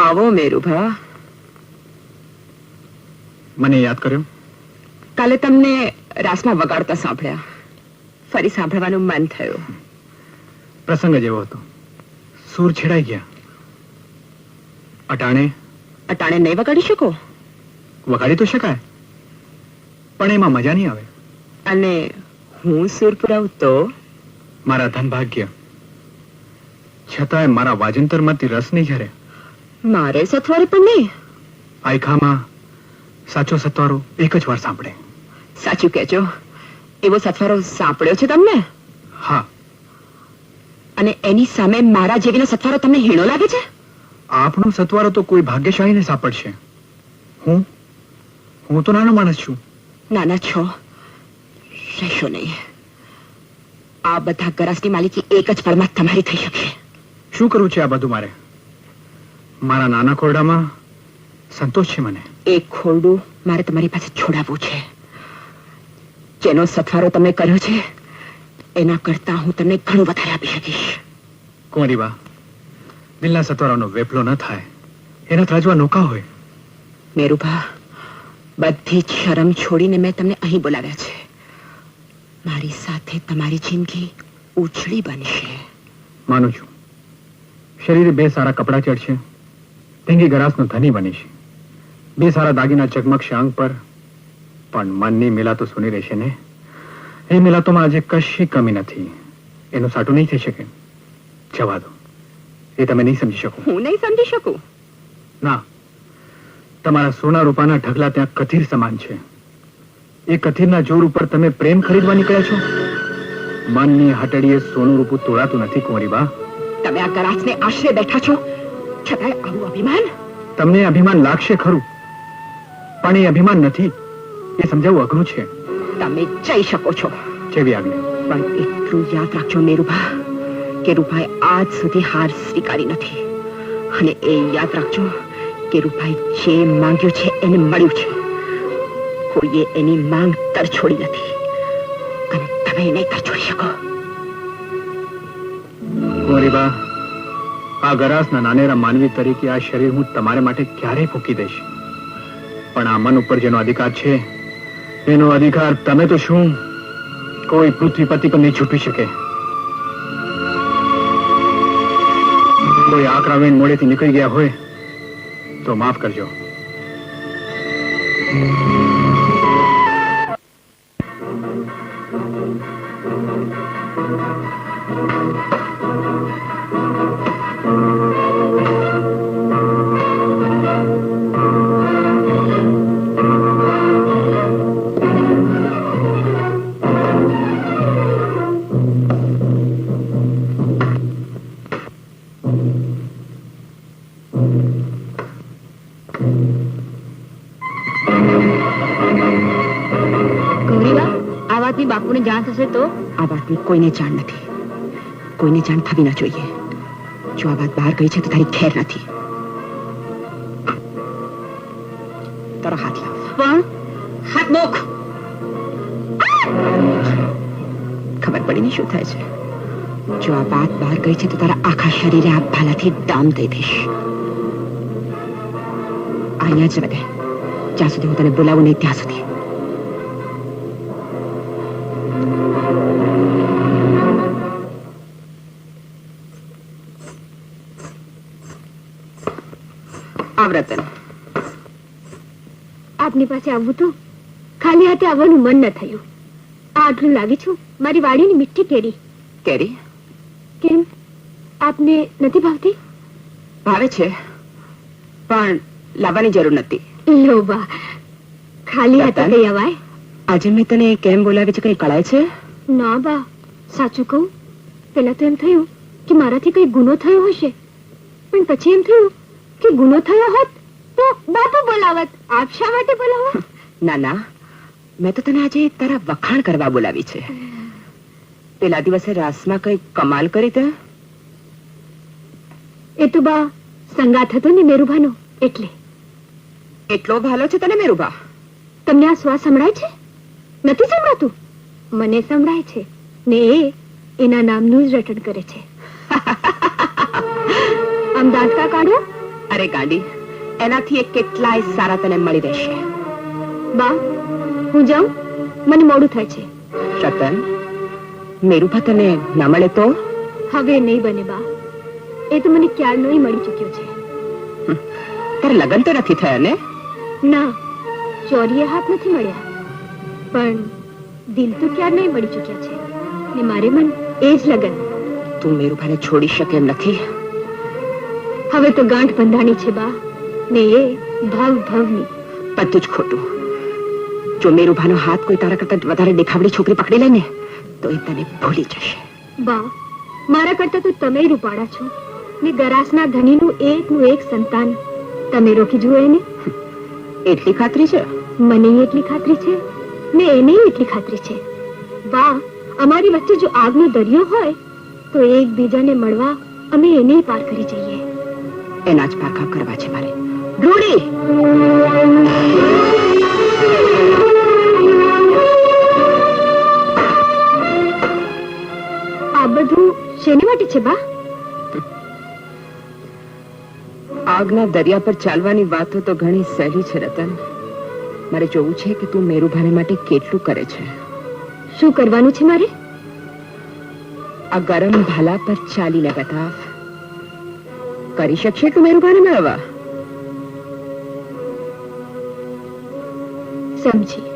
આવો મેરુભા. મને યાદ કર્યો? કાલે તમને રાસમાં વગાડતા સાંભળ્યા. ફરી સાંભળવાનું મન થયું. પ્રસંગ જ એવો હતો. સૂર છેડાઈ ગયા. અટાણે? અટાણે નહીં વગાડી શકો? વગાડી તો શકાય. પણ એમાં મજા નહીં આવે. અને હું સુર પુરાવું તો? મારા ધન ભાગ્ય છતાંય મારા વાજંતરમાંથી રસ નહીં ઝરે. મારે સથવારે પણ નહીં. આયખામાં સાચો સથવારો એક જ વાર સાંભળે. સાચું કહેજો. એવો સથવારો સાંભળ્યો છે તમને? હા. અને એની સામે મારા જેવીનો સથવારો તમને હીણો લાગે છે? આપણો સથવારો તો કોઈ ભાગ્યશાળીને સાંપડશે હું? હું તો નાનો માણસ છું. નાના છો. રહેશો નહીં. આ બધા ગરાસની માલિકી એક જ પળમાં તમારી થઈ શકે. શું કરવું છે આ બધું મારે? મારા નાના ખોરડામાં સંતોષ છે મને. એક ખોરડું મારે તમારી પાસે છોડાવવું છે. જેનો સથવારો તમે કર્યો છે એના કરતા હું તમને ઘણું વધારે આપી શકીશ. કુંવરી બા દિલના સત્વારાનો વેપલો ન થાય. એના ત્રાજવા નોકા હોય. મેરુભા બધી જ શરમ છોડીને મેં તમને અહીં બોલાવ્યા છે. મારી સાથે તમારી જિંદગી ઉછળી બનશે. માનું છું. શરીરે બે સારા કપડાં ચડશે. ઢીંગી ગરાસનો ધની બનીશ. બે સારા દાગીના ચગમગશે અંગ પર. પણ મનની મિલાતો સુની રહેશે ને? એ મિલાતોમાં આજે કશી કમી નથી. એનું સાટું નહીં થઈ શકે. જવા દો. એ તમે નહીં સમજી શકો. હું નહીં સમજી શકું? ના. તમારા સોના રૂપાના ઢગલા ત્યાં કથિર સમાન છે. એ કથિરના જોર ઉપર તમે પ્રેમ ખરીદવા નીકળ્યા છો? મનની હટડીએ સોનું રૂપું તોડાતું નથી કુંવરી બા તમે આ કરાચને આશરે બેઠા છો? છતાંય આવું અભિમાન? તમને અભિમાન લાગશે ખરું પણ એ અભિમાન નથી એ સમજાવવું અઘરું છે. તમે જઈ શકો છો. જેવી આજ્ઞા. પણ એટલું યાદ રાખજો મેરુભા કે રૂભાઈ આજ સુધી હાર સ્વીકારી નથી. અને એ યાદ રાખજો કે રૂભાઈ જે માંગ્યું છે એને મળ્યું છે. કોઈએ એની માંગ તરછોડી નથી. અને તમે એને તરછોડી શકો. કુંવરી બા આ ગરાસના નાનેરા માનવી તરીકે આ શરીર હું તમારે માટે ક્યારેય ફૂકી દઈશ. પણ આ મન ઉપર જેનો અધિકાર છે, એનો અધિકાર તમે તો શું? કોઈ પૃથ્વીપતિ પણ નહીં છૂટી શકે. કોઈ આક્રાવેણ મોડેથી નીકળી ગયા હોય, તો માફ કરજો. ગૌરીબા આ વાતની બાપુને જાણ થશે તો આ વાતની કોઈને જાણ નથી. કોઈને જાણ થવી ના જોઈએ. જો આ વાત બહાર ગઈ છે તો તારી ખેર નથી. તારો હાથ લાવ. પણ હાથ મોખ ખબર પડી ને શું થાય છે? જો આ વાત બહાર ગઈ છે તો તારા આખા શરીરે આ ભાલાથી દામ દઈ દઈશ. અહીંયા જ રહે. જ્યાં સુધી હું તને બોલાવું નહીં ત્યાં સુધી. આવ્રતન. આપની પાસે આવવું તો ખાલી હાથે આવવાનું મન ન થયું. આ આટલું લાવી છું મારી વાડીની મીઠી કેરી. કેરી? કેમ? આપને નથી ભાવતી? ભાવે છે પણ લાવવાની જરૂર નથી. લોબા ખાલી હાથે? કઈ અવાય? આજે મેં તને કેમ બોલાવી છે કઈ કળાય છે? ના બા સાચું કહું. પેલા તો એમ થયું કે મારાથી કઈ ગુનો થયો હશે. પણ પછી એમ થયું કે ગુનો થયો હોત તો બાપુ બોલાવત આપ શા માટે બોલાવો? ના ના. મેં તો તને આજે તારા વખાણ કરવા બોલાવી છે. પેલા દિવસે રાસમાં કઈ કમાલ કરી તે? એ તો બા સંગાત હતો ને મેરુભાનો એટલે. એટલો ભાલો છે તને મેરુભા? તમને આ શ્વાસ સંભળાય છે? નથી સંભળાતું? મને સંભળાય છે. ને એ એના નામનું જ રટણ કરે છે. આમ દાંતકા કાઢો. અરે ગાંડી એનાથી એ કેટલાય સારા તને મળી રહેશે. બા હું જાઉં? મને મોડું થાય છે. રતન મેરુભા તને ના મળે તો? હવે નહીં બને બા. એ તો મને ક્યારનો મળી ચૂક્યો છે. તારે લગ્ન તો નથી થયા ને? ના ચોરીએ હાથ નથી મળ્યા. પણ દિલ તો ક્યારનોય મળી ચૂક્યા છે. ને મારે મન એ જ લગન. તું મેરુભાને છોડી શકે એમ નથી? હવે તો ગાંઠ બંધાણી છે બા. ને એ ભાવ ભાવની. બધું જ ખોટું. જો મેરુભાનો હાથ કોઈ તારા કરતા વધારે દેખાવડી છોકરી પકડી લે ને તો એ તને ભૂલી જશે. બા મારા કરતા તો તમે રૂપાળા છો. ને ગરાસના ધનીનું એકનું એક સંતાન. તમે રોકી જુઓ એને. એટલી ખાતરી છે? મને એટલી ખાતરી છે. ને એને એટલી ખાતરી છે. બા અમારી વચ્ચે જો આગનો દરિયો હોય તો એકબીજાને મળવા અમે એને પાર કરી જઈએ. એના જ પારખા કરવા છે મારે. રૂડી! આ બધું શેની માટે છે બા? આગના દરિયા પર ચાલવાની વાતો તો ઘણી સહેલી છે રતન. મારે જોવું છે કે તું મેરુભાઈ માટે કેટલું કરે છે. શું કરવાનું છે મારે? આ ગરમ ભાલા પર ચાલી બતાવ તું મેરુભાને મેળવવા સમજી.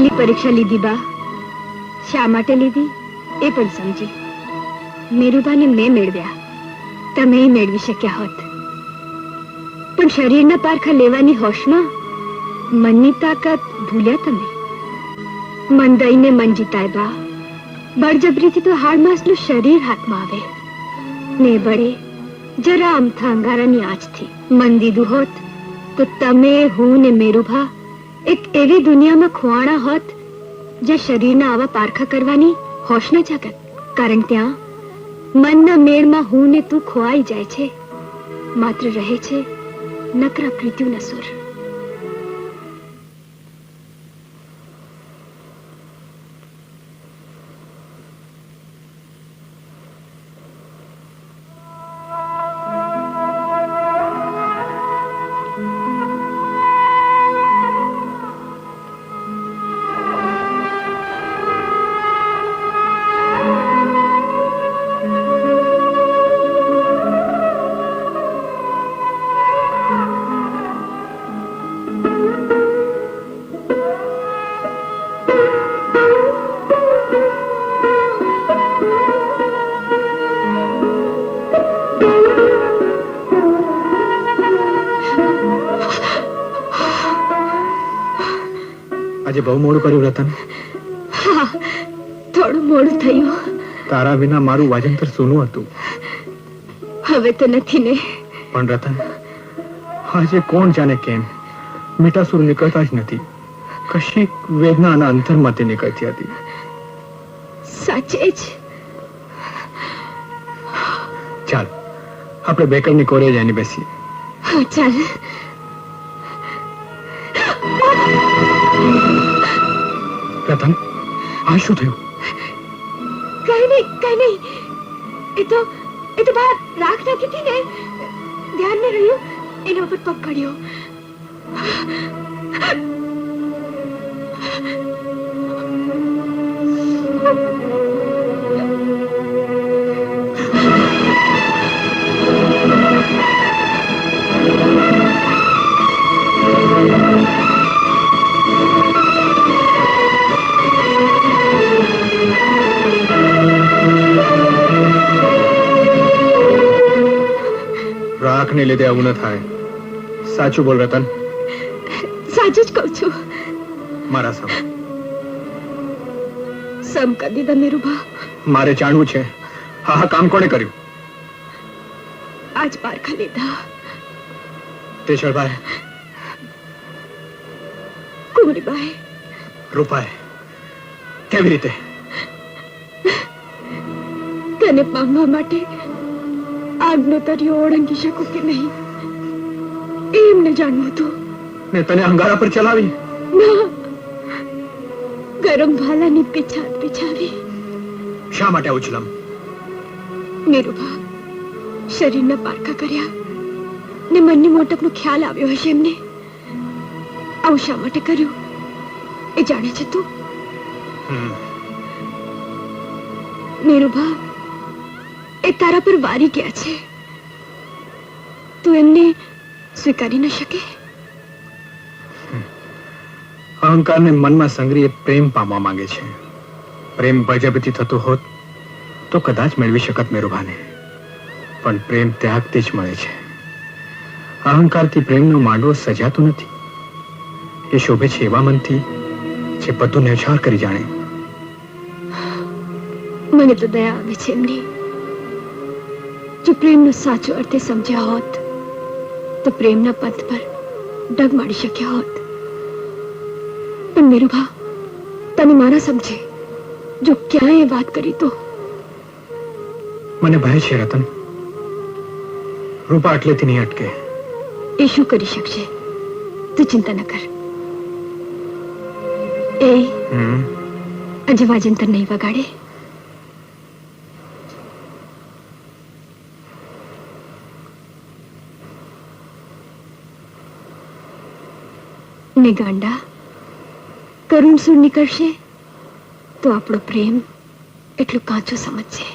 બહુ પરીક્ષા લીધી બા. શા માટે લીધી? એ પણ સમજી. મેરુભાને મેં મેળવ્યા. તમે મેળવી શક્યા હોત. પણ શરીરના પારખા લેવાની હોશમાં મનની તાકાત ભૂલ્યા તમે. મન દઈને મન જીતાય બા. બળજબરીથી તો હાડમાસનું શરીર હાથમાં આવે. ને બળે, જરા આમથા અંગારાની આંચથી મન દીધું હોત, તો તમે, હું ને મેરુભા એક એવી દુનિયામાં ખુવાણા હોત જ્યાં શરીરના આવા પારખા કરવાની હોશ ન જાગત. કારણ ત્યાં મનના મેળમાં હું ને તું ખોવાઈ જાય છે. માત્ર રહે છે નકરા પ્રીત્યુના સુર આજે બહુ મોડું કર્યું રતન. હા થોડું મોડું થયું. તારા વિના મારું વાજંતર સૂનું હતું. હવે તો નથી ને. પણ રતન આજે કોણ જાણે કેમ? મીઠા સુર નીકળતા જ નથી. કશી વેદના આના અંતરમાંથી નીકળતી હતી. સાચે જ. ચાલ આપણે બેકરની કોરે જઈને બેસીએ. હા ચાલ. રતન આ શું થયું? કઈ નહીં કઈ નહીં. એ તો એ તો બહાર રાખ નાખી હતી ને. ધ્યાન ન રહ્યું, એના ઉપર પગ પડ્યો રાખને લીધે આવું ન થાય? સાચું બોલ રતન. સાચું જ કહું છું. મારા સમ. સમ કરી દીધા મેરુભા મારે જાણવું છે. હા હા કામ કોણે કર્યું? આજ પારખા લીધા. તેજલભાઈ. કુંવરીબાઈ. રૂપાએ કેવી રીતે? તને પામવા માટે આગનો તરિયો ઓળંગી શકું કે નહીં એ એમને જાણવું હતું ને તને અંગારા પર ચલાવી ના ગરમ ભાલાની પીછાત પીછાવી શા માટે ઉછલમ મેરુભા શરીરના પારખા કર્યા ને મનની મોટપનો ખ્યાલ આવ્યો હશે એમને આવું શા માટે કર્યું એ જાણે છે તું હમ. એ તારા પર વારી ગયા છે. તું એમને સ્વીકારી ન શકે? અહંકારને મનમાં સંગ્રહી પ્રેમ પામવા માંગે છે. પ્રેમ બળજબરીથી થતો હોત તો કદાચ મેળવી શકત મેરુભાને. પણ પ્રેમ ત્યાગથી જ મળે છે. અહંકારથી પ્રેમનો માંડવો સજાતો નથી. એ શોભે છે એવા મનથી જે બધું ન્યૌછાવર કરી જાણે. મને તો દયા આવે છે એમની. જો પ્રેમનો સાચો અર્થ સમજ્યા હોત તો પ્રેમના પથ પર ડગ મારી શક્યા હોત. પણ નિરુભા તને મારા સમજે જો ક્યાંય વાત કરી તો? મને ભય છે રતન. રૂપા આટલેથી નહીં અટકે. એ શું કરી શકશે? તું ચિંતા ન કર. એ આજે વાજંતર નહીં વગાડે. ને ગાંડા કરુણ સુર નીકળશે તો આપણો પ્રેમ એટલું કાચો સમજશે.